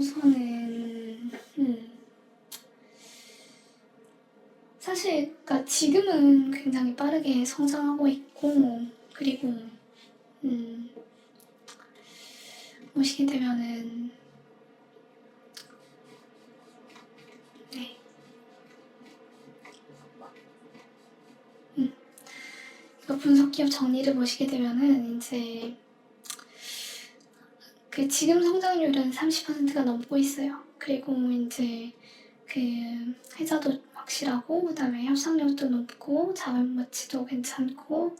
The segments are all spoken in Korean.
우선은 음, 사실 그러니까 지금은 굉장히 빠르게 성장하고 있고 그리고 음, 오시게 되면은 네. 음. 분석 기업 정리를 보시게 되면은 이제 그 지금 성장률은 30%가 넘고 있어요. 그리고 이제 그 회사도 확실하고 그다음에 협상력도 높고 자본 가치도 괜찮고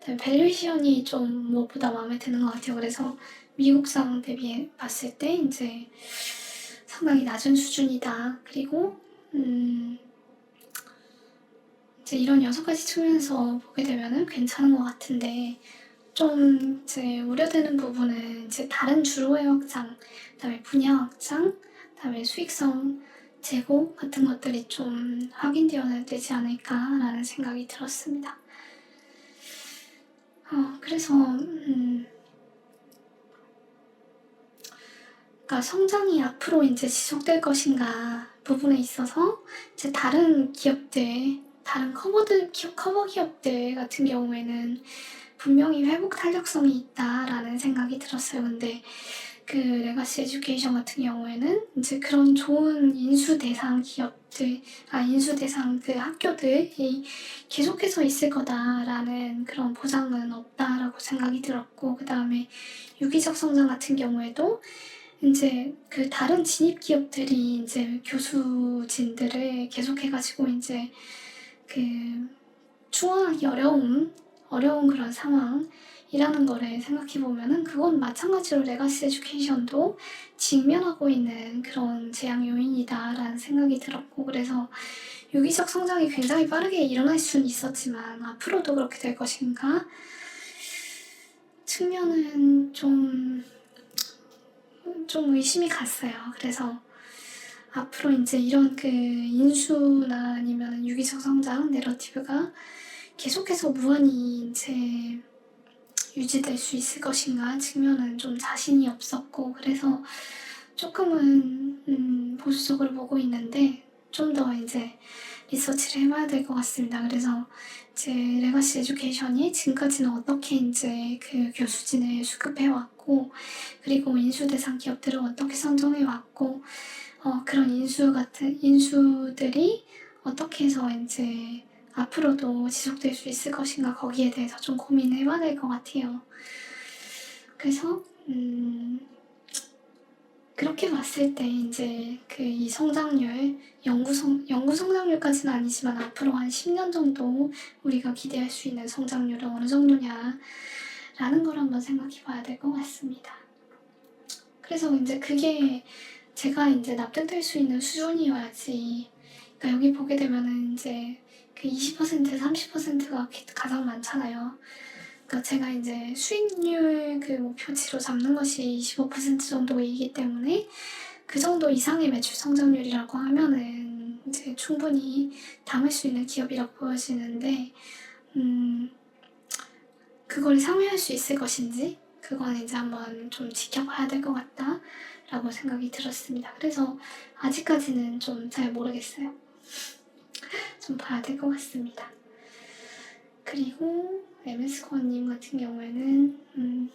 그다음에 밸류에이션이 좀 무엇보다 마음에 드는 것 같아요. 그래서 미국상 대비해 봤을 때 이제 상당히 낮은 수준이다. 그리고 음 이제 이런 여섯 가지 측면에서 보게 되면은 괜찮은 것 같은데 좀 이제 우려되는 부분은 이제 다른 주로의 확장, 그다음에 분야 확장, 그다음에 수익성 제고 같은 것들이 좀 확인되어야 되지 않을까라는 생각이 들었습니다. 어, 그래서 음, 그러니까 성장이 앞으로 이제 지속될 것인가 부분에 있어서 이제 다른 기업들, 다른 커버들, 커버 기업들 같은 경우에는 분명히 회복 탄력성이 있다라는 생각이 들었어요. 근데 그 레가시 에듀케이션 같은 경우에는 이제 그런 좋은 인수 대상 기업들, 아 인수 대상 그 학교들이 계속해서 있을 거다라는 그런 보장은 없다라고 생각이 들었고 그 다음에 유기적 성장 같은 경우에도 이제 그 다른 진입 기업들이 이제 교수진들을 계속해가지고 이제 그 충원하기 어려운 어려운 그런 상황이라는 거를 생각해 보면은 그건 마찬가지로 레가시 에듀케이션도 직면하고 있는 그런 재앙 요인이다라는 생각이 들었고 그래서 유기적 성장이 굉장히 빠르게 일어날 수는 있었지만 앞으로도 그렇게 될 것인가 측면은 좀, 좀 의심이 갔어요. 그래서 앞으로 이제 이런 그 인수나 아니면 유기적 성장 내러티브가 계속해서 무한히 이제 유지될 수 있을 것인가 측면은 좀 자신이 없었고 그래서 조금은 음, 보수 적으로 보고 있는데 좀 더 이제 리서치를 해봐야 될 것 같습니다. 그래서 이제 레가시 에듀케이션이 지금까지는 어떻게 이제 그 교수진을 수급해 왔고 그리고 인수 대상 기업들을 어떻게 선정해 왔고 어, 그런 인수 같은 인수들이 어떻게 해서 이제 앞으로도 지속될 수 있을 것인가 거기에 대해서 좀 고민을 해봐야 될 것 같아요. 그래서 음, 그렇게 봤을 때 이제 그 이 성장률 연구 성 연구 성장률까지는 아니지만 앞으로 한 10년 정도 우리가 기대할 수 있는 성장률은 어느 정도냐라는 걸 한번 생각해 봐야 될 것 같습니다. 그래서 이제 그게 제가 이제 납득될 수 있는 수준이어야지. 그러니까 여기 보게 되면은 이제 그 20% 30%가 가장 많잖아요. 그러니까 제가 이제 수익률 그 목표치로 잡는 것이 25% 정도이기 때문에 그 정도 이상의 매출 성장률이라고 하면은 이제 충분히 담을 수 있는 기업이라고 보여지는데, 음, 그걸 상회할 수 있을 것인지, 그건 이제 한번 좀 지켜봐야 될 것 같다라고 생각이 들었습니다. 그래서 아직까지는 좀 잘 모르겠어요. 좀 봐야 될 것 같습니다. 그리고 MS코어님 같은 경우에는 음,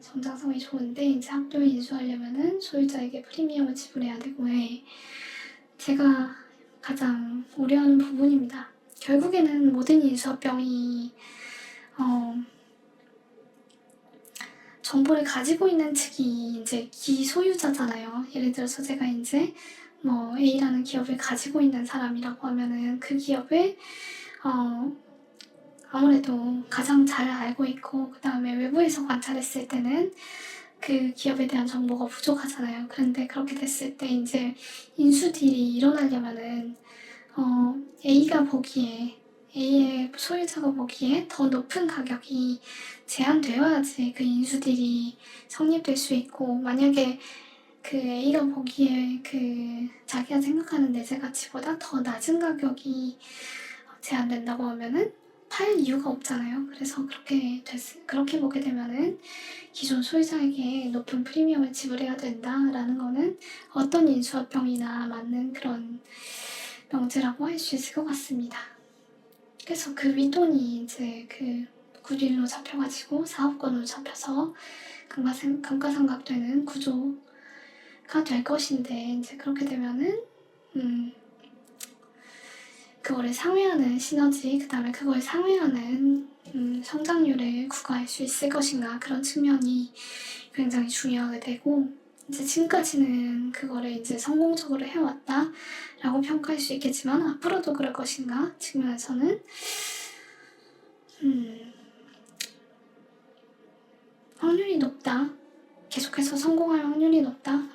성장성이 좋은데 이제 학교에 인수하려면은 소유자에게 프리미엄을 지불해야 되고 해. 제가 가장 우려하는 부분입니다. 결국에는 모든 인수합병이 어, 정보를 가지고 있는 측이 이제 기소유자잖아요. 예를 들어서 제가 이제 뭐 A라는 기업을 가지고 있는 사람이라고 하면은 그 기업을 어 아무래도 가장 잘 알고 있고 그 다음에 외부에서 관찰했을 때는 그 기업에 대한 정보가 부족하잖아요. 그런데 그렇게 됐을 때 이제 인수 딜이 일어나려면은 어 A가 보기에 A의 소유자가 보기에 더 높은 가격이 제한되어야지 그 인수 딜이 성립될 수 있고 만약에 그 A가 보기에 그 자기가 생각하는 내재 가치보다 더 낮은 가격이 제한된다고 하면은 팔 이유가 없잖아요. 그래서 그렇게 됐, 그렇게 보게 되면은 기존 소유자에게 높은 프리미엄을 지불해야 된다라는 거는 어떤 인수합병이나 맞는 그런 명제라고 할 수 있을 것 같습니다. 그래서 그 윗돈이 이제 그 구릴로 잡혀가지고 사업권으로 잡혀서 감가상, 감가상각되는 구조 가 될 것인데 이제 그렇게 되면은 음, 그거를 상회하는 시너지 그 다음에 그걸 상회하는 음, 성장률을 구가할 수 있을 것인가 그런 측면이 굉장히 중요하게 되고 이제 지금까지는 그거를 이제 성공적으로 해왔다 라고 평가할 수 있겠지만 앞으로도 그럴 것인가 측면에서는 음, 확률이 높다. 계속해서 성공할 확률이 만한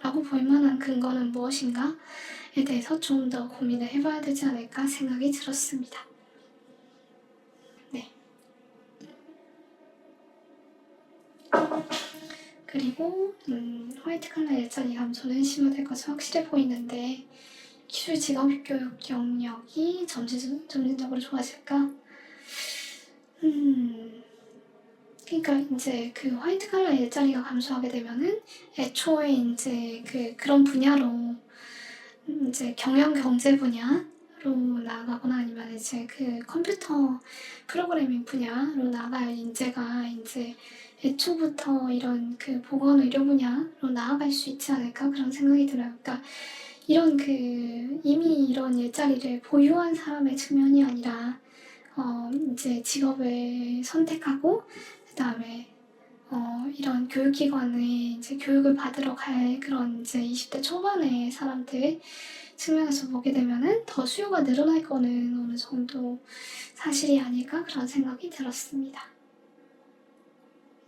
근거는 무엇인가에 대해서 좀 더 고민을 해봐야 되지 않을까 생각이 들었습니다. 네. 그리고 음, 화이트 칼라 일자리 감소는 심화될 것이 확실해 보이는데 기술 직업 교육 경력이 점진, 점진적으로 좋아질까? 음, 그러니까 이제 그 화이트 칼라 일자리가 감소하게 되면은 애초에 이제 그 그런 분야로 이제 경영 경제 분야로 나가거나 아니면 이제 그 컴퓨터 프로그래밍 분야로 나갈 인재가 이제 애초부터 이런 그 보건 의료 분야로 나아갈 수 있지 않을까 그런 생각이 들어요. 그러니까 이런 그 이미 이런 일자리를 보유한 사람의 측면이 아니라 어 이제 직업을 선택하고 그 다음에 어 이런 교육기관에 이제 교육을 받으러 갈 그런 이제 20대 초반의 사람들 측면에서 보게 되면은 더 수요가 늘어날 거는 어느 정도 사실이 아닐까 그런 생각이 들었습니다.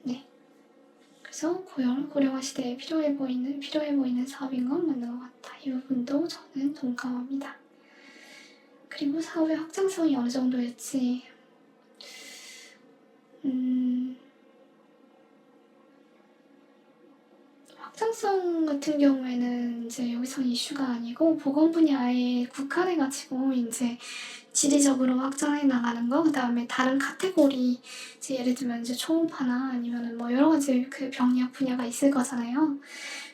네. 그래서 고령, 고령화 시대에 필요해 보이는, 필요해 보이는 사업인 건 맞는 것 같다. 이 부분도 저는 동감합니다. 그리고 사업의 확장성이 어느 정도일지, 음, 확장성 같은 경우에는 이제 여기서 이슈가 아니고 보건 분야에 국한해가지고 이제 지리적으로 확장해 나가는 거, 그 다음에 다른 카테고리, 이제 예를 들면 이제 초음파나 아니면은 뭐 여러 가지 그 병력 분야가 있을 거잖아요.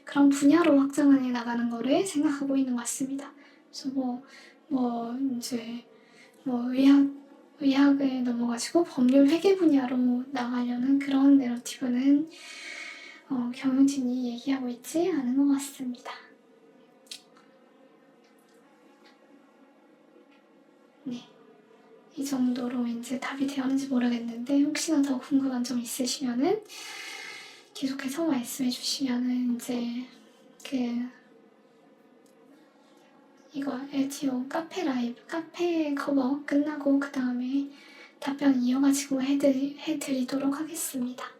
그런 분야로 확장해 나가는 거를 생각하고 있는 것 같습니다. 그래서 뭐, 뭐, 이제, 뭐, 의학, 의학에 넘어가지고 법률 회계 분야로 나가려는 그런 내러티브는 어, 경영진이 얘기하고 있지 않은 것 같습니다. 네. 이 정도로 이제 답이 되었는지 모르겠는데 혹시나 더 궁금한 점 있으시면은 계속해서 말씀해 주시면은 이제 그 이거 LTO 카페 라이브 카페 커버 끝나고 그 다음에 답변 이어가지고 해드리, 해드리도록 하겠습니다.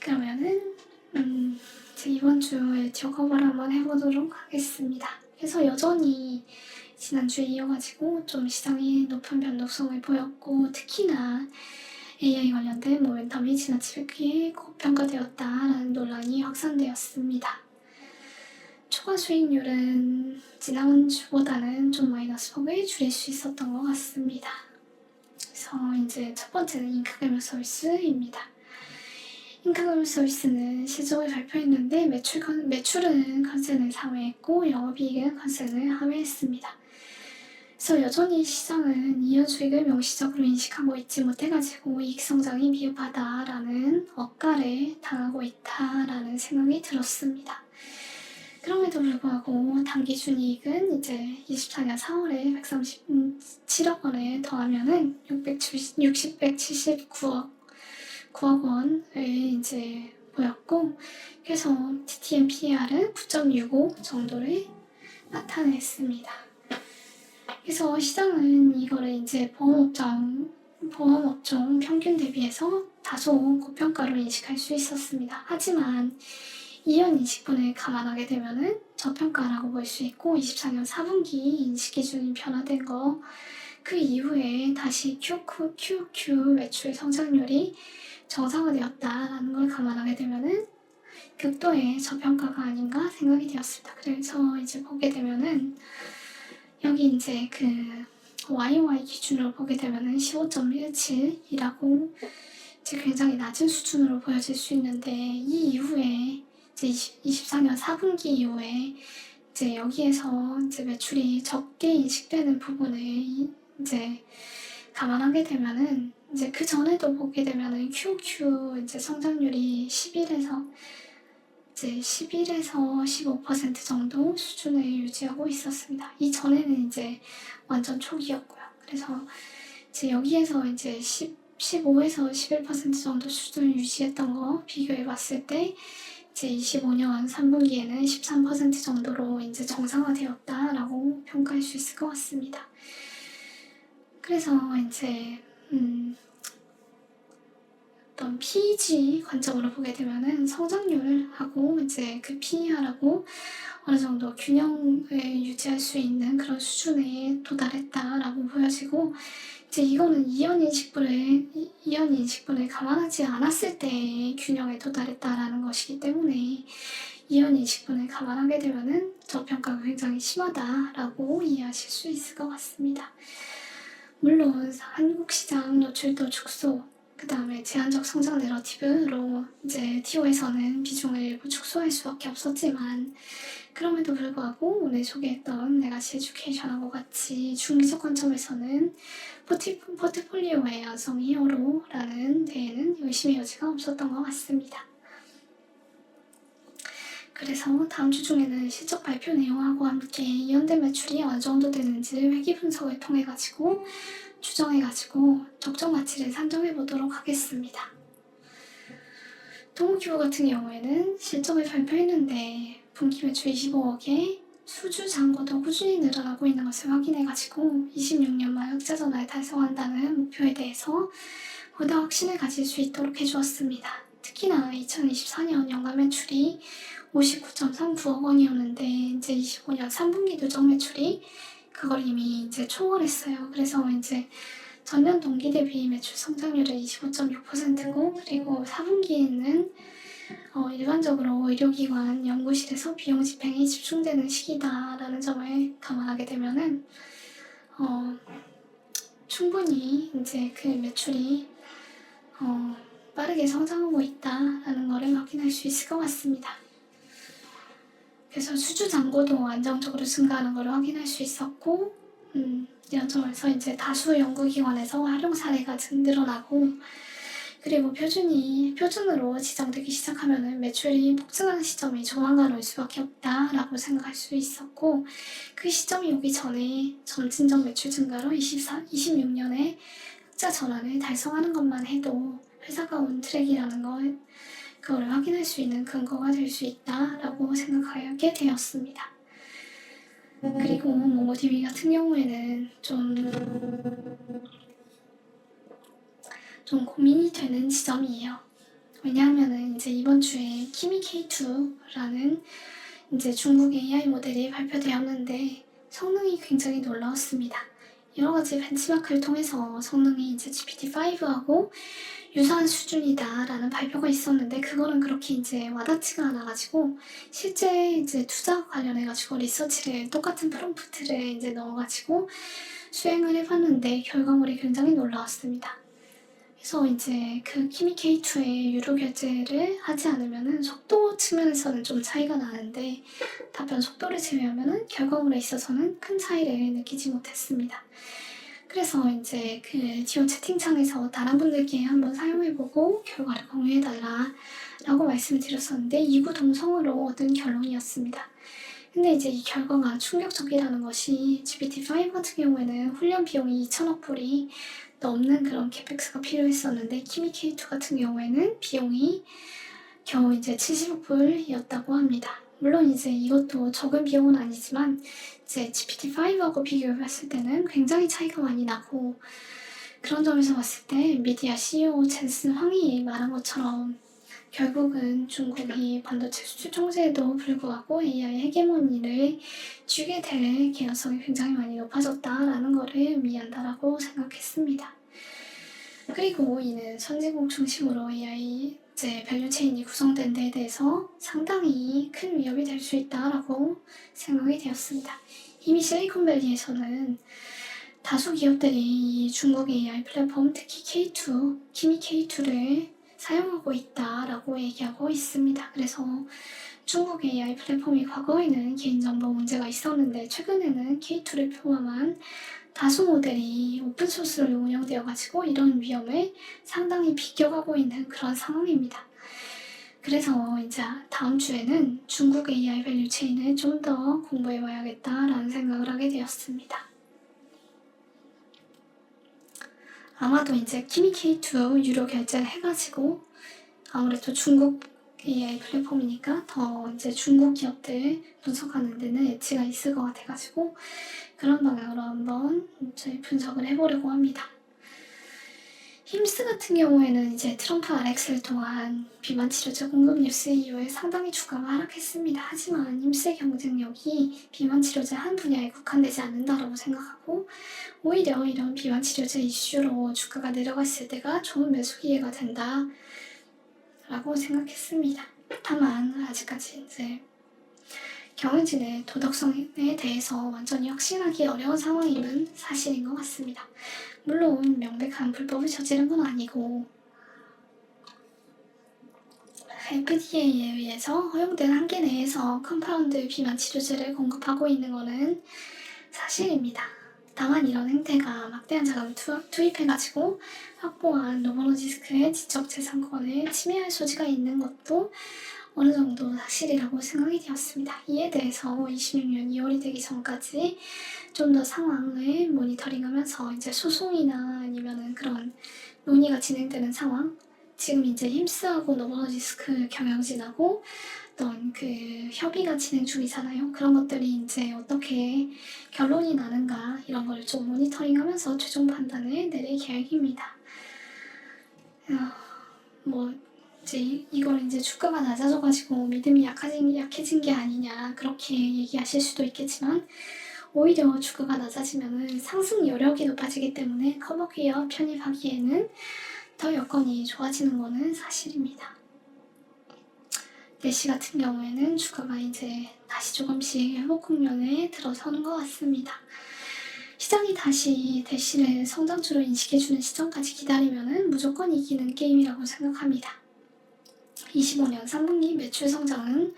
그러면은 음, 이제 이번 주 LTO 커버를 한번 해보도록 하겠습니다. 그래서 여전히 지난주에 이어가지고 좀 시장이 높은 변동성을 보였고 특히나 AI 관련된 모멘텀이 지나치게 고평가되었다라는 논란이 확산되었습니다. 초과 수익률은 지난주보다는 좀 마이너스 폭을 줄일 수 있었던 것 같습니다. 그래서 이제 첫 번째는 잉크그램 서비스입니다. 잉크그램 서비스는 실적을 발표했는데 매출, 매출은 컨센을 상회했고 영업이익은 컨센을 하회했습니다. 그래서 여전히 시장은 이연 수익을 명시적으로 인식하고 있지 못해가지고 이익 성장이 미흡하다라는 억가를 당하고 있다라는 생각이 들었습니다. 그럼에도 불구하고 단기 순이익은 이제 24년 4월에 137억 원에 더하면은 670, 179억 9억 원을 이제 보였고 그래서 TTM PER은 9.65 정도를 나타냈습니다. 그래서 시장은 이거를 이제 보험업종 보험업종 평균 대비해서 다소 고평가로 인식할 수 있었습니다. 하지만 이연 인식분을 감안하게 되면은 저평가라고 볼 수 있고 24년 4분기 인식 기준이 변화된 거 그 이후에 다시 QQ, QQ 매출 성장률이 정상화되었다라는 걸 감안하게 되면은 극도의 저평가가 아닌가 생각이 되었습니다. 그래서 이제 보게 되면은 여기 이제 그 YY 기준으로 보게 되면은 15.17이라고 이제 굉장히 낮은 수준으로 보여질 수 있는데 이 이후에 이제 24년 4분기 이후에 이제 여기에서 이제 매출이 적게 인식되는 부분을 이제 감안하게 되면은 이제 그 전에도 보게 되면은 QQ 이제 성장률이 11에서 이제 11에서 15% 정도 수준을 유지하고 있었습니다. 이 전에는 이제 완전 초기였고요. 그래서 이제 여기에서 이제 10, 15에서 11% 정도 수준을 유지했던 거 비교해 봤을 때 이제 25년 3분기에는 13% 정도로 이제 정상화되었다라고 평가할 수 있을 것 같습니다. 그래서 이제 음, 어떤 PEG 관점으로 보게 되면은 성장률하고 이제 그 PER하고 어느 정도 균형을 유지할 수 있는 그런 수준에 도달했다라고 보여지고 이제 이거는 이연 인 식분을 이연 인 식분을 감안하지 않았을 때 균형에 도달했다라는 것이기 때문에 이연 인 식분을 감안하게 되면은 저평가가 굉장히 심하다라고 이해하실 수 있을 것 같습니다. 물론 한국 시장 노출도 축소, 그 다음에 제한적 성장 내러티브로 이제 TO에서는 비중을 일부 축소할 수밖에 없었지만 그럼에도 불구하고 오늘 소개했던 레가시 에듀케이션하고 같이 중기적 관점에서는 포티, 포트폴리오의 여성 히어로라는 데에는 의심의 여지가 없었던 것 같습니다. 그래서 다음 주 중에는 실적 발표 내용하고 함께 이연된 매출이 어느 정도 되는지 회계 분석을 통해 가지고 추정해 가지고 적정 가치를 산정해 보도록 하겠습니다. 동호큐브 같은 경우에는 실적을 발표했는데 분기 매출 25억에 수주 잔고도 꾸준히 늘어나고 있는 것을 확인해 가지고 26년 말 흑자 전환을 달성한다는 목표에 대해서 보다 확신을 가질 수 있도록 해주었습니다. 특히나 2024년 연간 매출이 59.39억 원이었는데 이제 25년 3분기 누적 매출이 그걸 이미 이제 초월했어요. 그래서 이제 전년 동기 대비 매출 성장률은 25.6%고 그리고 4분기에는 어, 일반적으로 의료기관 연구실에서 비용 집행이 집중되는 시기다라는 점을 감안하게 되면은 어, 충분히 이제 그 매출이 어, 빠르게 성장하고 있다라는 것을 확인할 수 있을 것 같습니다. 그래서 수주 잔고도 안정적으로 증가하는 것을 확인할 수 있었고, 음, 이런 점에서 이제 다수 연구기관에서 활용 사례가 늘어나고, 그리고 표준이 표준으로 지정되기 시작하면은 매출이 폭증하는 시점이 조만간 올 수밖에 없다라고 생각할 수 있었고, 그 시점이 오기 전에 점진적 매출 증가로 24, 26년에 흑자 전환을 달성하는 것만 해도 회사가 온 트랙이라는 걸 그걸 확인할 수 있는 근거가 될 수 있다라고 생각하게 되었습니다. 그리고 모모TV 같은 경우에는 좀, 좀 고민이 되는 지점이에요. 왜냐하면은 이제 이번 주에 키미 K2라는 이제 중국 AI 모델이 발표되었는데 성능이 굉장히 놀라웠습니다. 여러 가지 벤치마크를 통해서 성능이 이제 GPT-5하고 유사한 수준이다라는 발표가 있었는데 그거는 그렇게 이제 와닿지가 않아가지고 실제 이제 투자 관련해가지고 리서치를 똑같은 프롬프트를 이제 넣어가지고 수행을 해봤는데 결과물이 굉장히 놀라웠습니다. 그래서 이제 그 키미 K2의 유료 결제를 하지 않으면은 속도 측면에서는 좀 차이가 나는데 답변 속도를 제외하면은 결과물에 있어서는 큰 차이를 느끼지 못했습니다. 그래서 이제 그 지원 채팅창에서 다른 분들께 한번 사용해보고 결과를 공유해달라 라고 말씀을 드렸었는데 이구 동성으로 얻은 결론이었습니다. 근데 이제 이 결과가 충격적이라는 것이 GPT-5 같은 경우에는 훈련 비용이 2천억 불이 넘는 그런 캐펙스가 필요했었는데 키미 K2 같은 경우에는 비용이 겨우 이제 70억 불이었다고 합니다. 물론 이제 이것도 적은 비용은 아니지만 이제 GPT-5하고 비교해 봤을 때는 굉장히 차이가 많이 나고 그런 점에서 봤을 때 미디어 CEO 젠슨 황이 말한 것처럼 결국은 중국이 반도체 수출 통제에도 불구하고 AI 헤게모니를 쥐게 될 개연성이 굉장히 많이 높아졌다라는 것을 의미한다라고 생각했습니다. 그리고 이는 선진국 중심으로 AI 이제 밸류 체인이 구성된 데에 대해서 상당히 큰 위협이 될 수 있다라고 생각이 되었습니다. 이미 실리콘밸리에서는 다수 기업들이 이 중국 AI 플랫폼, 특히 K2, 키미 K2를 사용하고 있다라고 얘기하고 있습니다. 그래서 중국 AI 플랫폼이 과거에는 개인정보 문제가 있었는데 최근에는 K2를 포함한 다수 모델이 오픈소스로 운영되어 가지고 이런 위험을 상당히 비껴가고 있는 그런 상황입니다. 그래서 이제 다음 주에는 중국 AI 밸류 체인을 좀 더 공부해 봐야겠다라는 생각을 하게 되었습니다. 아마도 이제 키미 K2 유료 결제를 해가지고 아무래도 중국 AI 플랫폼이니까 더 이제 중국 기업들 분석하는 데는 엣지가 있을 것 같아가지고 그런 방향으로 한번 저희 분석을 해보려고 합니다. 힘스 같은 경우에는 이제 트럼프 RX를 통한 비만 치료제 공급 뉴스 이후에 상당히 주가가 하락했습니다. 하지만 힘스의 경쟁력이 비만 치료제 한 분야에 국한되지 않는다라고 생각하고 오히려 이런 비만 치료제 이슈로 주가가 내려갔을 때가 좋은 매수 기회가 된다. 라고 생각했습니다. 다만 아직까지 이제 경영진의 도덕성에 대해서 완전히 확신하기 어려운 상황임은 사실인 것 같습니다. 물론 명백한 불법을 저지른 건 아니고 FDA에 의해서 허용된 한계 내에서 컴파운드 비만 치료제를 공급하고 있는 것은 사실입니다. 다만 이런 행태가 막대한 자금을 투, 입해가지고 확보한 노버노디스크의 지적재산권을 침해할 소지가 있는 것도 어느 정도 사실이라고 생각이 되었습니다. 이에 대해서 26년 2월이 되기 전까지 좀 더 상황을 모니터링하면서 이제 소송이나 아니면은 그런 논의가 진행되는 상황 지금 이제 힘스하고 노버노디스크 경영진하고 어떤 그 협의가 진행 중이잖아요. 그런 것들이 이제 어떻게 결론이 나는가 이런 걸 좀 모니터링하면서 최종 판단을 내릴 계획입니다. 어, 뭐 이제 이걸 이제 주가가 낮아져가지고 믿음이 약해진, 약해진 게 아니냐 그렇게 얘기하실 수도 있겠지만 오히려 주가가 낮아지면 상승 여력이 높아지기 때문에 커버기업 편입하기에는 더 여건이 좋아지는 것은 사실입니다. 내시 같은 경우에는 주가가 이제 다시 조금씩 회복 국면에 들어서는 것 같습니다. 시장이 다시 대시를 성장주로 인식해주는 시점까지 기다리면 무조건 이기는 게임이라고 생각합니다. 25년 3분기 매출 성장은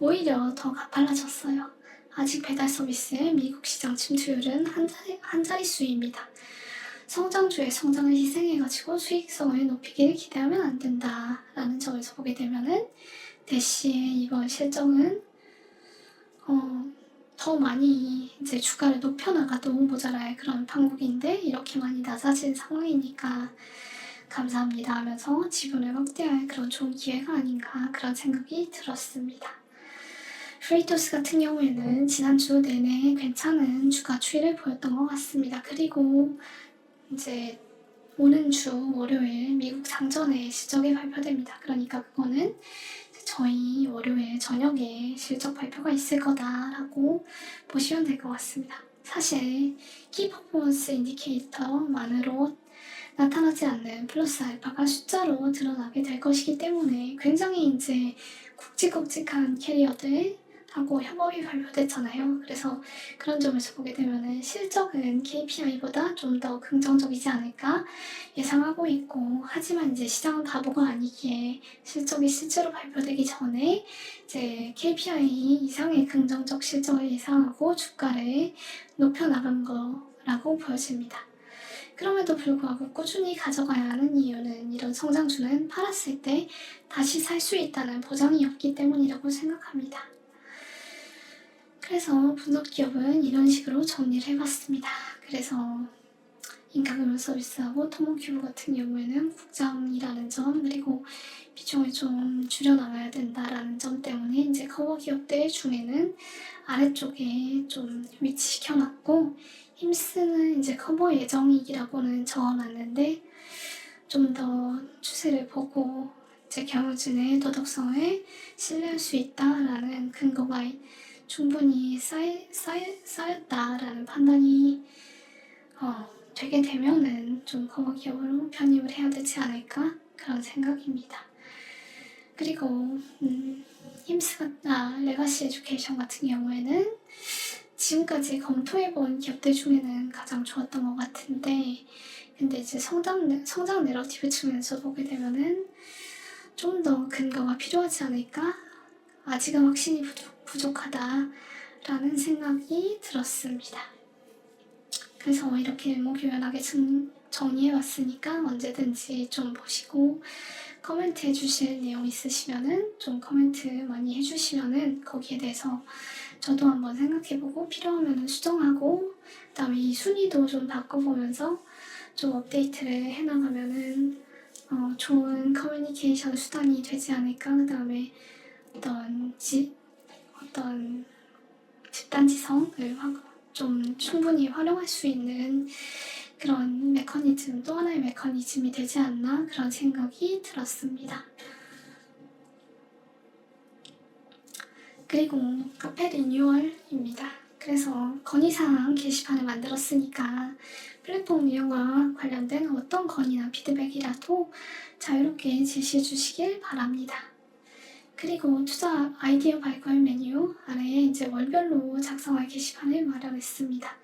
오히려 더 가팔라졌어요. 아직 배달 서비스의 미국 시장 침투율은 한, 자리, 한 자릿수입니다. 성장주의 성장을 희생해가지고 수익성을 높이기를 기대하면 안 된다. 라는 점에서 보게 되면은 대시의 이번 실정은 어, 더 많이 이제 주가를 높여나가도 모자랄 그런 판국인데 이렇게 많이 낮아진 상황이니까 감사합니다 하면서 지분을 확대할 그런 좋은 기회가 아닌가 그런 생각이 들었습니다. 프리토스 같은 경우에는 지난주 내내 괜찮은 주가 추이를 보였던 것 같습니다. 그리고 이제 오는 주 월요일 미국 장전에 실적이 발표됩니다. 그러니까 그거는 저희 월요일 저녁에 실적 발표가 있을 거다라고 보시면 될 것 같습니다. 사실 키 퍼포먼스 인디케이터만으로 나타나지 않는 플러스 알파가 숫자로 드러나게 될 것이기 때문에 굉장히 이제 굵직굵직한 캐리어들 하고 협업이 발표됐잖아요. 그래서 그런 점에서 보게 되면은 실적은 KPI보다 좀 더 긍정적이지 않을까 예상하고 있고 하지만 이제 시장은 바보가 아니기에 실적이 실제로 발표되기 전에 이제 KPI 이상의 긍정적 실적을 예상하고 주가를 높여 나간 거라고 보여집니다. 그럼에도 불구하고 꾸준히 가져가야 하는 이유는 이런 성장주는 팔았을 때 다시 살 수 있다는 보장이 없기 때문이라고 생각합니다. 그래서 분석 기업은 이런 식으로 정리를 해봤습니다. 그래서 인가금융 서비스하고 토모큐브 같은 경우에는 국장이라는 점 그리고 비중을 좀 줄여나가야 된다라는 점 때문에 이제 커버 기업들 중에는 아래쪽에 좀 위치시켜놨고 힘쓰는 이제 커버 예정이라고는 적어놨는데 좀 더 추세를 보고 이제 경영진의 도덕성을 신뢰할 수 있다라는 근거가 충분히 쌓이, 쌓이, 쌓였다라는 판단이 어, 되게 되면은 좀 커버 기업으로 편입을 해야 되지 않을까 그런 생각입니다. 그리고 음, 힘스가 아, 레가시 에듀케이션 같은 경우에는 지금까지 검토해본 기업들 중에는 가장 좋았던 것 같은데 근데 이제 성장, 내- 성장 내러티브 측면에서 보게 되면은 좀 더 근거가 필요하지 않을까? 아직은 확신이 부족, 부족하다라는 생각이 들었습니다. 그래서 이렇게 모교연하게 정리해 왔으니까 언제든지 좀 보시고 코멘트 해주실 내용 있으시면은 좀 코멘트 많이 해주시면은 거기에 대해서 저도 한번 생각해보고 필요하면은 수정하고 그다음에 이 순위도 좀 바꿔보면서 좀 업데이트를 해나가면은 어, 좋은 커뮤니케이션 수단이 되지 않을까 그다음에 어떤 지, 어떤 집단지성을 확- 좀 충분히 활용할 수 있는 그런 메커니즘 또 하나의 메커니즘이 되지 않나 그런 생각이 들었습니다. 그리고 카페 리뉴얼입니다. 그래서 건의사항 게시판을 만들었으니까 플랫폼 운영과 관련된 어떤 건의나 피드백이라도 자유롭게 제시해 주시길 바랍니다. 그리고 투자 아이디어 발굴 메뉴 아래에 이제 월별로 작성할 게시판을 마련했습니다.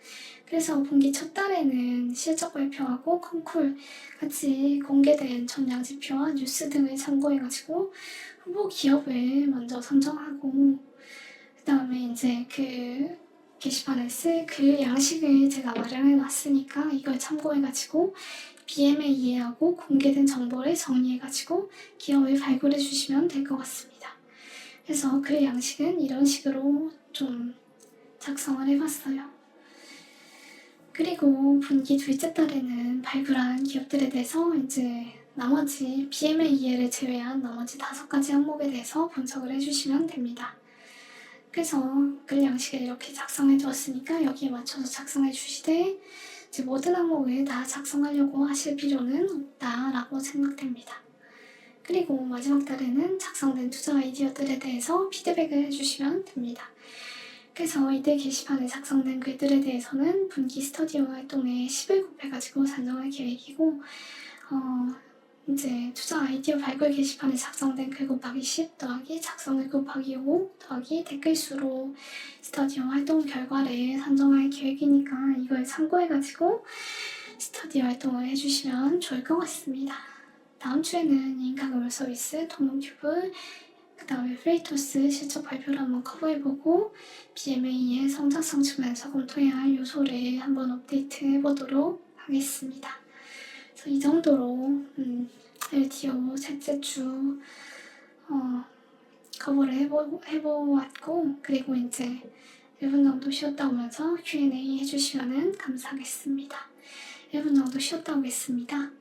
그래서 분기 첫 달에는 실적 발표하고 콩쿨 같이 공개된 전량 지표와 뉴스 등을 참고해가지고 후보 기업을 먼저 선정하고 그 다음에 이제 그 게시판에 쓸글 양식을 제가 마련해 놨으니까 이걸 참고해가지고 BM에 이해하고 공개된 정보를 정리해가지고 기업을 발굴해 주시면 될 것 같습니다. 그래서 글 양식은 이런 식으로 좀 작성을 해봤어요. 그리고 분기 둘째 달에는 발굴한 기업들에 대해서 이제 나머지 BMA 이해를 제외한 나머지 다섯 가지 항목에 대해서 분석을 해주시면 됩니다. 그래서 글 양식을 이렇게 작성해 두었으니까 여기에 맞춰서 작성해 주시되 이제 모든 항목을 다 작성하려고 하실 필요는 없다라고 생각됩니다. 그리고 마지막 달에는 작성된 투자 아이디어들에 대해서 피드백을 해주시면 됩니다. 그래서 이들 게시판에 작성된 글들에 대해서는 분기 스터디오 활동에 10을 곱해가지고 산정할 계획이고 어, 이제 투자 아이디어 발굴 게시판에 작성된 글 곱하기 10 더하기 작성글 곱하기 5 더하기 댓글 수로 스터디오 활동 결과를 산정할 계획이니까 이걸 참고해가지고 스터디 활동을 해주시면 좋을 것 같습니다. 다음 주에는 인카그물 서비스, 동농큐브, 그 다음에 프레이토스 실적 발표를 한번 커버해보고 BMA의 성장성 측면에서 검토해야 할 요소를 한번 업데이트 해보도록 하겠습니다. 이 정도로 음, LTO 주 어, 커버를 해보, 해보았고 그리고 이제 1분 정도 쉬었다 오면서 Q&A 해주시면 감사하겠습니다. 1분 정도 쉬었다 오겠습니다.